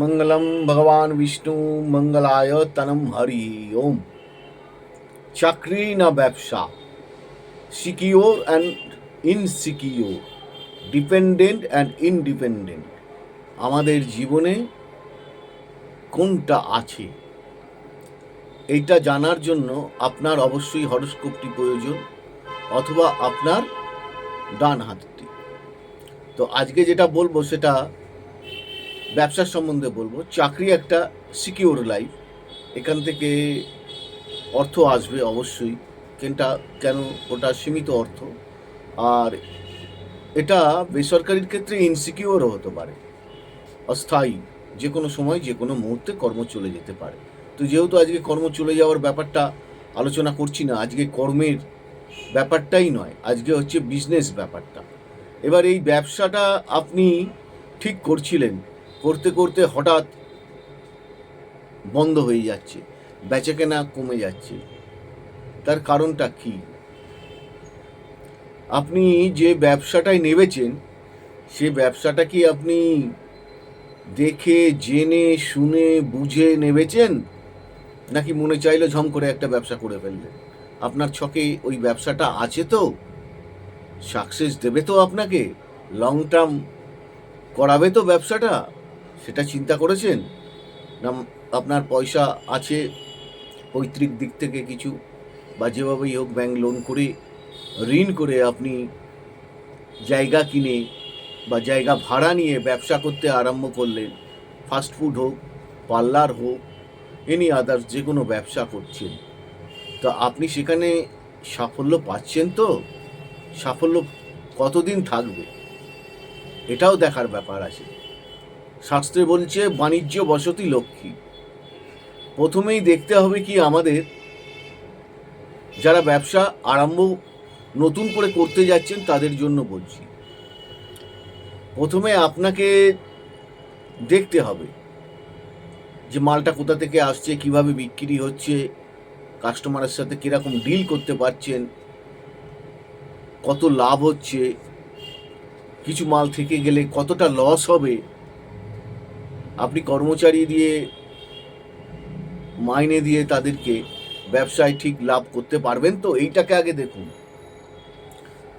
মঙ্গলম ভগবান বিষ্ণু মঙ্গলায় তনম হরি ওম চাকরি না ব্যবসা secure and insecure dependent and independent আমাদের জীবনে কোনটা আছে? এইটা জানার জন্য আপনার অবশ্যই হরস্কোপটি প্রয়োজন অথবা আপনার ডান হাতটি। তো আজকে যেটা বলব সেটা ব্যবসার সম্বন্ধে বলব, চাকরি একটা সিকিউর লাইফ এখান থেকে অর্থ আসবে অবশ্যই, কেনটা, কেন ওটা সীমিত অর্থ। আর এটা বেসরকারির ক্ষেত্রে ইনসিকিউরও হতে পারে। অস্থায়ী যে কোনো সময় যে কোনো মুহূর্তে কর্ম চলে যেতে পারে। তো যেহেতু আজকে কর্ম চলে যাওয়ার ব্যাপারটা আলোচনা করছি না, আজকে কর্মের ব্যাপারটাই নয়, আজকে হচ্ছে বিজনেস ব্যাপারটা। এবার এই ব্যবসাটা আপনি ঠিক করছিলেন করতে করতে হঠাৎ বন্ধ হয়ে যাচ্ছে, বেচাকেনা কমে যাচ্ছে। তার কারণটা কি? আপনি যে ব্যবসাটাই নেবেছেন সে ব্যবসাটা কি আপনি দেখে, জেনে, শুনে, বুঝে নেবেছেন নাকি মনে চাইলো ঝম করে একটা ব্যবসা করে ফেললেন? আপনার ছকে ওই ব্যবসাটা আছে তো? সাকসেস দেবে তো আপনাকে? লং টার্ম করাবে তো ব্যবসাটা? সেটা চিন্তা করেছেন? না আপনার পয়সা আছে পৈতৃক দিক থেকে কিছু? বা যেভাবেই হোক ব্যাংক লোন করে, ঋণ করে আপনি জায়গা কিনে বা জায়গা ভাড়া নিয়ে ব্যবসা করতে আরম্ভ করলেন ফাস্ট ফুড হোক পার্লার হোক এনি আদার্স যে কোনো ব্যবসা করছেন। তো আপনি সেখানে সাফল্য পাচ্ছেন তো? সাফল্য কতদিন থাকবে? এটাও দেখার ব্যাপার আছে। শাস্ত্রে বলছে, বাণিজ্য বসতি লক্ষ্মী। প্রথমেই দেখতে হবে কি আমাদের যারা ব্যবসা আরম্ভ নতুন করে করতে যাচ্ছেন তাদের জন্য বলছি। প্রথমে আপনাকে দেখতে হবে যে মালটা কোথা থেকে আসছে, কীভাবে বিক্রি হচ্ছে, কাস্টমারের সাথে কীরকম ডিল করতে পারছেন, কত লাভ হচ্ছে, কিছু মাল থেকে গেলে কতটা লস হবে আপনি কর্মচারী দিয়ে মাইনে দিয়ে তাদেরকে ব্যবসায় ঠিক লাভ করতে পারবেন তো? এইটাকে আগে দেখুন।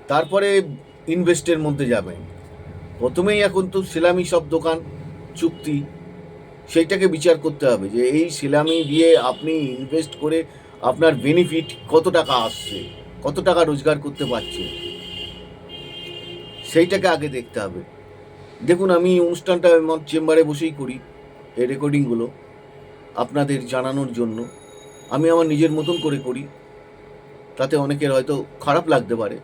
তারপরে ইনভেস্টের মধ্যে যাবেন। প্রথমেই এখন তো সেলামি সব দোকান, চুক্তি, সেইটাকে বিচার করতে হবে যে এই সেলামি দিয়ে আপনি ইনভেস্ট করে আপনার বেনিফিট কত টাকা আসছে, কত টাকা রোজগার করতে পারছে। সেইটাকে আগে দেখতে হবে। দেখুন, আমি অনুষ্ঠানটা আমার চেম্বারে বসেই করি, এই রেকর্ডিংগুলো আপনাদের জানানোর জন্য। আমি আমার নিজের মতন করে করি, তাতে অনেকের হয়তো খারাপ লাগতে পারে,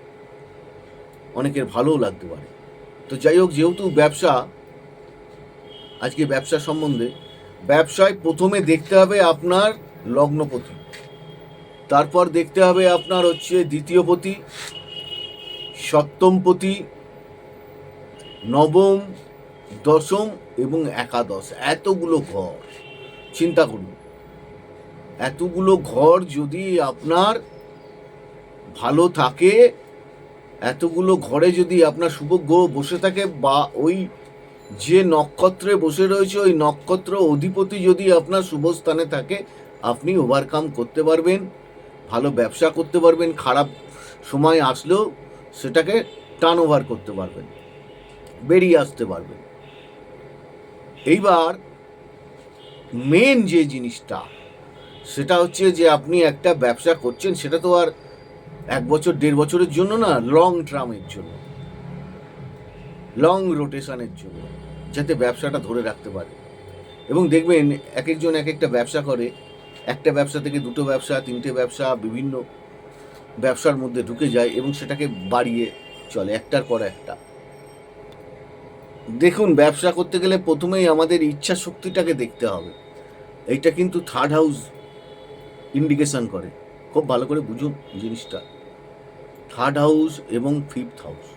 অনেকের ভালোও লাগতে পারে। তো যাই হোক, যেহেতু ব্যবসা, আজকে ব্যবসা সম্বন্ধে, ব্যবসায় প্রথমে দেখতে হবে আপনার লগ্নপতি তারপর দেখতে হবে আপনার হচ্ছে দ্বিতীয়পতি সপ্তমপতি নবম, দশম এবং একাদশ। এতগুলো ঘর। চিন্তা করুন। এতগুলো ঘর যদি আপনার ভালো থাকে, এতগুলো ঘরে যদি আপনার শুভ গ্রহ বসে থাকে বা ওই যে নক্ষত্রে বসে রয়েছে, ওই নক্ষত্র অধিপতি যদি আপনার শুভ স্থানে থাকে, আপনি ওভারকাম করতে পারবেন, ভালো ব্যবসা করতে পারবেন, খারাপ সময় আসলেও সেটাকে টার্ন ওভার করতে পারবেন। বেরিয়ে আসতে পারবেন এইবার মেন যে জিনিসটা, সেটা হচ্ছে যে আপনি একটা ব্যবসা করছেন, সেটা তো আর এক বছর, দেড় বছরের জন্য না লং টার্মের জন্য। লং রোটেশনের জন্য, যাতে ব্যবসাটা ধরে রাখতে পারে। এবং দেখবেন এক একজন এক একটা ব্যবসা করে। একটা ব্যবসা থেকে দুটো ব্যবসা, তিনটে ব্যবসা, বিভিন্ন ব্যবসার মধ্যে ঢুকে যায় এবং সেটাকে বাড়িয়ে চলে, একটার পর একটা। দেখুন, ব্যবসা করতে গেলে প্রথমেই আমাদের ইচ্ছা শক্তিটাকে দেখতে হবে। এইটা কিন্তু থার্ড হাউস ইন্ডিকেশন করে। খুব ভালো করে বুঝুন জিনিসটা। থার্ড হাউস এবং ফিফথ হাউস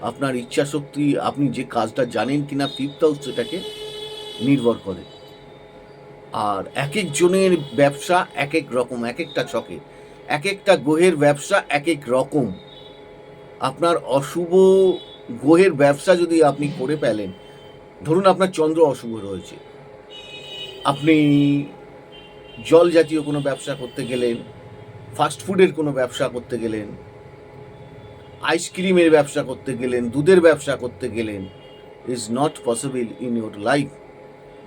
আপনার ইচ্ছা শক্তি, আপনি যে কাজটা জানেন কি না ফিফথ হাউস সেটাকে নির্ভর করে। আর এক একজনের ব্যবসা এক এক রকম, এক একটা ছকে। এক একটা গ্রহের ব্যবসা এক এক রকম। আপনার অশুভ গ্রহের ব্যবসা যদি আপনি করে ফেলেন, ধরুন আপনার চন্দ্র অশুভ রয়েছে, আপনি জল জাতীয় কোনো ব্যবসা করতে গেলেন ফাস্ট ফুডের কোনো ব্যবসা করতে গেলেন আইসক্রিমের ব্যবসা করতে গেলেন, দুধের ব্যবসা করতে গেলেন is not possible in your life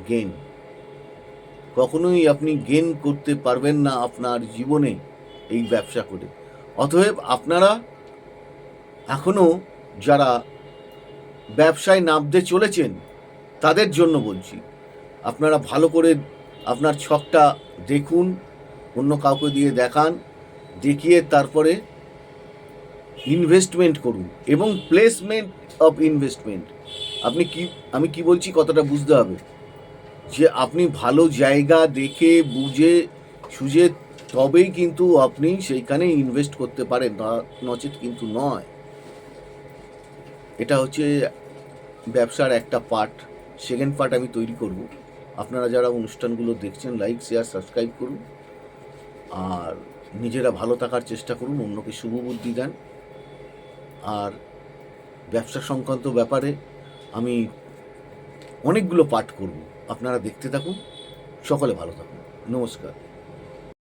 gain কখনোই আপনি গেন করতে পারবেন না আপনার জীবনে এই ব্যবসা করে। অতএব আপনারা এখনও যারা ব্যবসায় নামতে চলেছেন, তাদের জন্য বলছি, আপনারা ভালো করে আপনার ছকটা দেখুন, অন্য কাউকে দিয়ে দেখান, দেখিয়ে তারপরে ইনভেস্টমেন্ট করুন এবং প্লেসমেন্ট অফ ইনভেস্টমেন্ট আপনি কি, আমি কি বলছি কতটা বুঝতে হবে। যে আপনি ভালো জায়গা দেখে, বুঝে, সুঝে তবেই কিন্তু আপনি সেইখানে ইনভেস্ট করতে পারেন নচেত কিন্তু নয়। এটা হচ্ছে ব্যবসার একটা পার্ট সেকেন্ড পার্ট আমি তৈরি করব। আপনারা যারা অনুষ্ঠানগুলো দেখছেন লাইক শেয়ার সাবস্ক্রাইব করুন। আর নিজেরা ভালো থাকার চেষ্টা করুন, অন্যকে শুভ বুদ্ধি দেন। আর ব্যবসা সংক্রান্ত ব্যাপারে আমি অনেকগুলো পাঠ করব। আপনারা দেখতে থাকুন। সকলে ভালো থাকুন। নমস্কার।